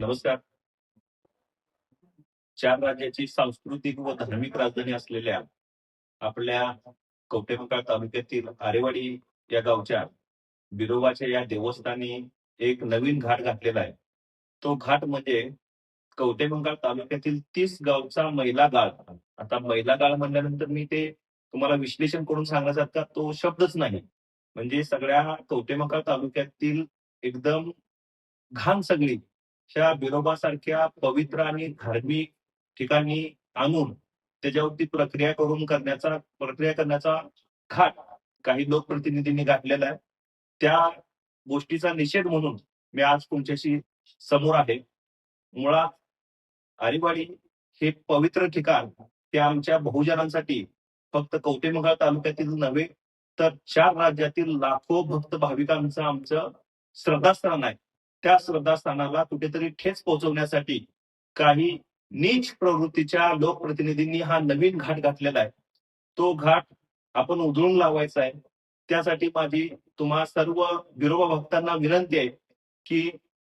नमस्कार. चार राज्याची सांस्कृतिक व धार्मिक राजधानी असलेल्या आपल्या कवटेमंकाळ तालुक्यातील आरेवाडी या गावच्या बिरोबाच्या या देवस्थानी एक नवीन घाट घातलेला आहे. तो घाट म्हणजे कवटेमंकाळ तालुक्यातील तीस गावचा महिला गाळ. आता महिला गाळ म्हणल्यानंतर मी ते तुम्हाला विश्लेषण करून सांगण्यासारखा तो शब्दच नाही. म्हणजे सगळ्या कवटेमंकाळ तालुक्यातील एकदम घाण सगळी ह्या बिरोबासारख्या पवित्र आणि धार्मिक ठिकाणी आणून त्याच्यावरती प्रक्रिया करून करण्याचा प्रक्रिया करण्याचा घाट काही लोकप्रतिनिधींनी घातलेला आहे. त्या गोष्टीचा निषेध म्हणून मी आज तुमच्याशी समोर आहे. मुळात आरीवाडी हे पवित्र ठिकाण ते आमच्या बहुजनांसाठी फक्त कवटेमंगळ तालुक्यातील नव्हे तर चार राज्यातील लाखो भक्त भाविकांचं आमचं श्रद्धास्थान आहे. त्या श्रद्धास्थानाला कुठेतरी ठेच पोहोचवण्यासाठी काही नीच प्रवृत्तीच्या लोकप्रतिनिधींनी हा नवीन घाट घातलेला आहे. तो घाट आपण उधळून लावायचा आहे. त्यासाठी माझी तुम्हा सर्व विरोबा भक्तांना विनंती आहे की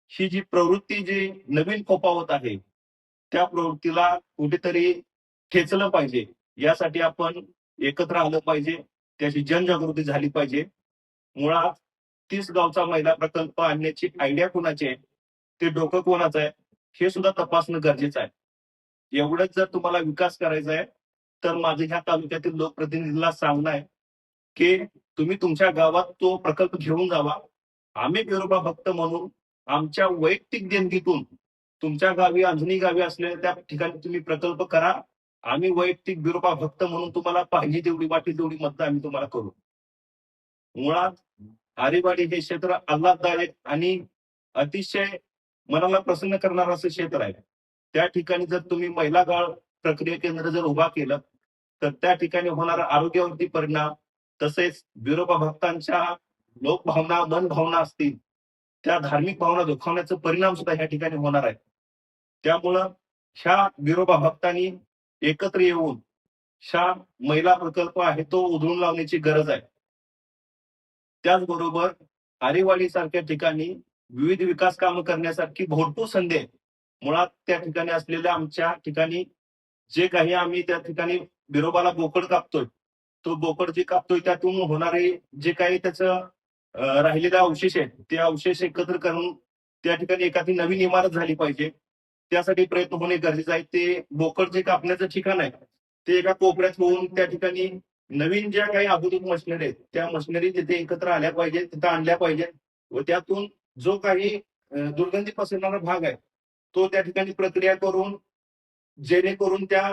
ही जी प्रवृत्ती जी नवीन फोपावत आहे त्या प्रवृत्तीला कुठेतरी ठेचलं पाहिजे. यासाठी आपण एकत्र आलं पाहिजे. त्याची जनजागृती झाली पाहिजे. मुळात तीस गावचा महिला प्रकल्प आणण्याची आयडिया कोणाची आहे? ते डोकं कोणाचं आहे? हे सुद्धा तपासणं गरजेचं आहे. एवढंच जर तुम्हाला विकास करायचा आहे तर माझं ह्या तालुक्यातील लोकप्रतिनिधीला सांगणं आहे की तुम्ही तुमच्या गावात तो प्रकल्प घेऊन जावा. आम्ही बिरोबा भक्त म्हणून आमच्या वैयक्तिक देणगीतून तुमच्या गावी अंजनी गावी असलेल्या त्या ठिकाणी तुम्ही प्रकल्प करा. आम्ही वैयक्तिक बिरोबा भक्त म्हणून तुम्हाला पाहिजे तेवढी वाटेल तेवढी मदत आम्ही तुम्हाला करू. मुळात आरेवाडी हे क्षेत्र आल्हाददायक आणि अतिशय मनाला प्रसन्न करणार असं क्षेत्र आहे. त्या ठिकाणी जर तुम्ही महिला गाळ प्रक्रिया केंद्र जर उभा केलं तर त्या ठिकाणी होणारा आरोग्यावरती परिणाम तसेच बिरोबा भक्तांच्या लोकभावना मन भावना असतील त्या धार्मिक भावना दुखावण्याचा परिणाम सुद्धा ह्या ठिकाणी होणार आहे. त्यामुळं ह्या बिरोबा भक्तांनी एकत्र येऊन ह्या महिला प्रकल्प आहे तो उधळून लावण्याची गरज आहे. त्याचबरोबर आरेवाडी सारख्या ठिकाणी विविध विकास कामं करण्यासारखी भरपूर संधी आहे मुळात त्या ठिकाणी असलेल्या आमच्या ठिकाणी जे काही आम्ही त्या ठिकाणी बिरोबाला बोकड कापतोय तो बोकड जे कापतोय त्यातून होणारे जे काही त्याचं राहिलेले अवशेष आहेत ते अवशेष एकत्र करून त्या ठिकाणी एखादी नवीन इमारत झाली पाहिजे. त्यासाठी प्रयत्न होणे गरजेचं आहे. ते बोकड जे कापण्याचं ठिकाण आहे ते एका कोपऱ्यात होऊन त्या ठिकाणी नवीन ज्या काही आधुनिक मशिनरी आहेत त्या मशिनरी तिथे एकत्र आल्या पाहिजेत तिथं आणल्या पाहिजेत व त्यातून जो काही दुर्गंधी पसरणारा भाग आहे तो त्या ठिकाणी प्रक्रिया करून जेणेकरून त्या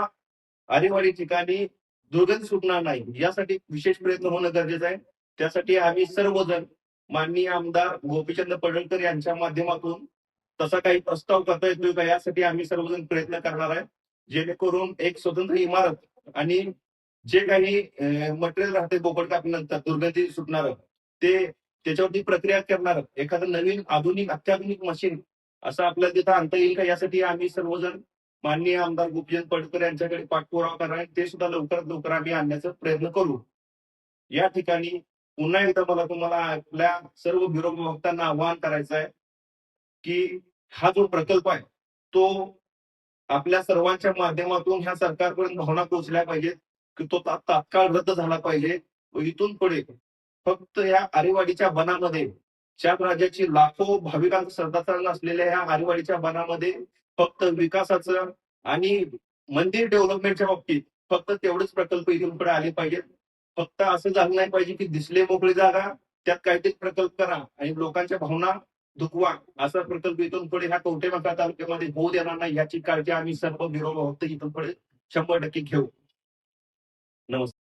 आरेवाडी ठिकाणी दुर्गंधी सुटणार नाही. यासाठी विशेष प्रयत्न होणं गरजेचं आहे. त्यासाठी आम्ही सर्वजण माननीय आमदार गोपीचंद पडळकर यांच्या माध्यमातून तसा काही प्रस्ताव करता येतोय का यासाठी आम्ही सर्वजण प्रयत्न करणार आहे. जेणेकरून एक स्वतंत्र इमारत आणि जे काही मटेरियल राहते बोकड कापल्यानंतर दुर्गंधी सुटणार ते त्याच्यावरती प्रक्रिया करणार एखादं नवीन आधुनिक अत्याधुनिक मशीन असं आपल्याला तिथं आणता येईल का? यासाठी आम्ही सर्वजण माननीय आमदार गोपीचंद पडकर यांच्याकडे पाठपुरावा करणार ते सुद्धा लवकरात लवकर आम्ही आणण्याचा प्रयत्न करू. या ठिकाणी पुन्हा एकदा मला तुम्हाला आपल्या सर्व ब्युरो प्रवक्त्यांना आवाहन करायचं आहे की हा जो प्रकल्प आहे तो आपल्या सर्वांच्या माध्यमातून ह्या सरकारपर्यंत भावना पोहोचल्या पाहिजेत. की तो तात्काळ रद्द झाला पाहिजे. व इथून पुढे फक्त या आरेवाडीच्या बनामध्ये चार राज्याची लाखो भाविकांचं श्रद्धास्थान असलेल्या या आरेवाडीच्या बनामध्ये फक्त विकासाचं आणि मंदिर डेव्हलपमेंटच्या बाबतीत फक्त तेवढेच प्रकल्प इथून पुढे आले पाहिजेत. फक्त असं झालं नाही पाहिजे की दिसले मोकळी जागा त्यात काहीतरी प्रकल्प करा आणि लोकांच्या भावना दुखवा. असा प्रकल्प इथून पुढे ह्या कवटेमाका तालुक्यामध्ये होऊ देणार नाही याची काळजी आम्ही सर्व विरोध इथून पुढे शंभर टक्के घेऊ. नमस्कार